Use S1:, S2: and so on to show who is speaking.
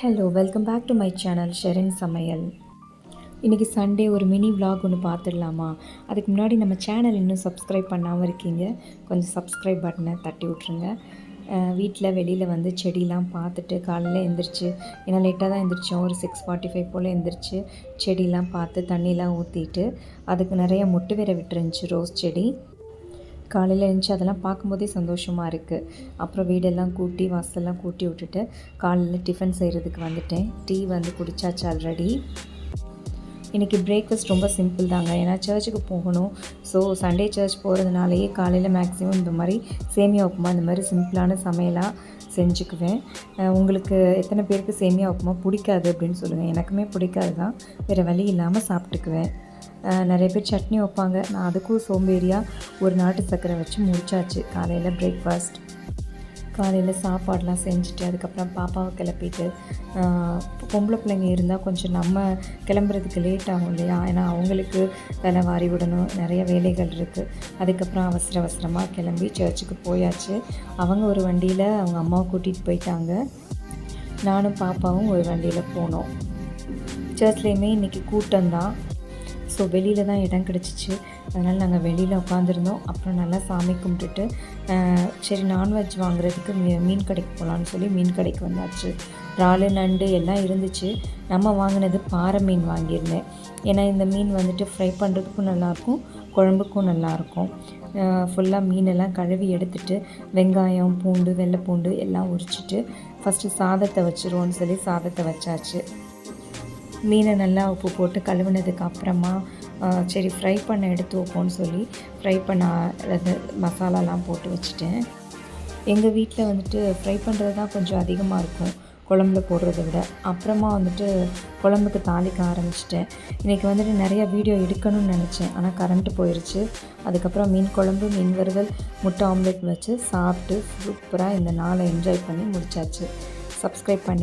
S1: Hello welcome back to my channel Sherin சமையல் இன்றைக்கி Sunday ஒரு மினி vlog ஒன்று பார்த்துடலாமா? அதுக்கு முன்னாடி நம்ம சேனல் இன்னும் சப்ஸ்கிரைப் பண்ணாமல் இருக்கீங்க கொஞ்சம் சப்ஸ்கிரைப் பட்டனை தட்டி விட்ருங்க வீட்டில் வெளியில் வந்து செடிலாம் பார்த்துட்டு காலையில் எழுந்திரிச்சு ஏன்னா லேட்டாக தான் எந்திரிச்சோம் ஒரு சிக்ஸ் ஃபார்ட்டி ஃபைவ் போல் எழுந்திரிச்சு செடிலாம் பார்த்து தண்ணிலாம் ஊற்றிட்டு அதுக்கு நிறைய மொட்டு வேற விட்டுருந்துச்சு ரோஸ் செடி. காலையில் எழுந்துச்சு அதெல்லாம் பார்க்கும்போதே சந்தோஷமாக இருக்குது அப்புறம் வீடெல்லாம் கூட்டி வாசல்லாம் கூட்டி விட்டுட்டு காலையில் டிஃபன் செய்கிறதுக்கு வந்துட்டேன். டீ வந்து குடித்தாச்சு ஆல்ரெடி இன்றைக்கி பிரேக்ஃபாஸ்ட் ரொம்ப சிம்பிள் தாங்க. ஏன்னா சர்ச்சுக்கு போகணும். ஸோ சண்டே சர்ச் போகிறதுனாலேயே காலையில் மேக்ஸிமம் இந்த மாதிரி சேமியா உப்புமா இந்த மாதிரி சிம்பிளான சமையலாக செஞ்சுக்குவேன். உங்களுக்கு எத்தனை பேருக்கு சேமியா உப்புமா பிடிக்காது அப்படின்னு சொல்லுங்கள் எனக்குமே பிடிக்காது தான் வேறு வழி இல்லாமல் சாப்பிட்டுக்குவேன். நிறைய பேர் சட்னி வைப்பாங்க. நான் அதுக்கும் சோம்பேறியாக ஒரு நாட்டு சர்க்கரை வச்சு முடிச்சாச்சு. காலையில் பிரேக்ஃபாஸ்ட் காலையில் சாப்பாடெலாம் செஞ்சுட்டு அதுக்கப்புறம் பாப்பாவை கிளப்பிட்டு பொம்பளை பிள்ளைங்க இருந்தால் கொஞ்சம் நம்ம கிளம்புறதுக்கு லேட் ஆகும் இல்லையா? ஏன்னா அவங்களுக்கு வேலை வாரி விடணும். நிறைய வேலைகள் இருக்குது அதுக்கப்புறம் அவசர அவசரமாக கிளம்பி சர்ச்சுக்கு போயாச்சு. அவங்க ஒரு வண்டியில் அவங்க அம்மாவை கூட்டிகிட்டு போயிட்டாங்க. நானும் பாப்பாவும் ஒரு வண்டியில் போனோம். சர்ச்லேயுமே இன்றைக்கி கூட்டம்தான். ஸோ வெளியில் தான் இடம் கிடச்சிச்சு. அதனால் நாங்கள் வெளியில் உட்காந்துருந்தோம் அப்புறம் நல்லா சாமி கும்பிட்டுட்டு சரி நான்வெஜ் வாங்குறதுக்கு மீ- மீன் கடைக்கு போகலான்னு சொல்லி மீன் கடைக்கு வந்தாச்சு. இறாலு நண்டு எல்லாம் இருந்துச்சு. நம்ம வாங்கினது பாறை மீன் வாங்கியிருந்தேன். ஏன்னா இந்த மீன் வந்துட்டு ஃப்ரை பண்ணுறதுக்கும் நல்லாயிருக்கும் குழம்புக்கும் நல்லாயிருக்கும். ஃபுல்லாக மீனெல்லாம் கழுவி எடுத்துட்டு வெங்காயம் பூண்டு வெள்ளை பூண்டு எல்லாம் உரிச்சிட்டு ஃபஸ்ட்டு சாதத்தை வச்சுருவோன்னு சொல்லி சாதத்தை வச்சாச்சு. மீனை நல்லா உப்பு போட்டு கழுவுனதுக்கு அப்புறமா சரி ஃப்ரை பண்ண எடுத்து வைப்போம்னு சொல்லி ஃப்ரை பண்ண அது மசாலாலாம் போட்டு வச்சுட்டேன். எங்கள் வீட்டில் வந்துட்டு ஃப்ரை பண்ணுறது தான் கொஞ்சம் அதிகமாக இருக்கும் குழம்புல போடுறத விட. அப்புறமா வந்துட்டு குழம்புக்கு தாளிக்க ஆரம்பிச்சிட்டேன். இன்றைக்கி வந்துட்டு நிறையா வீடியோ எடுக்கணும்னு நினச்சேன் ஆனால் கரண்ட்டு போயிடுச்சு அதுக்கப்புறம் மீன் குழம்பு மீன் வறுவல் முட்டை ஆம்லெட் வச்சு சாப்பிட்டு சூப்பராக இந்த நாளை என்ஜாய் பண்ணி முடிச்சாச்சு. சப்ஸ்கிரைப் பண்ணி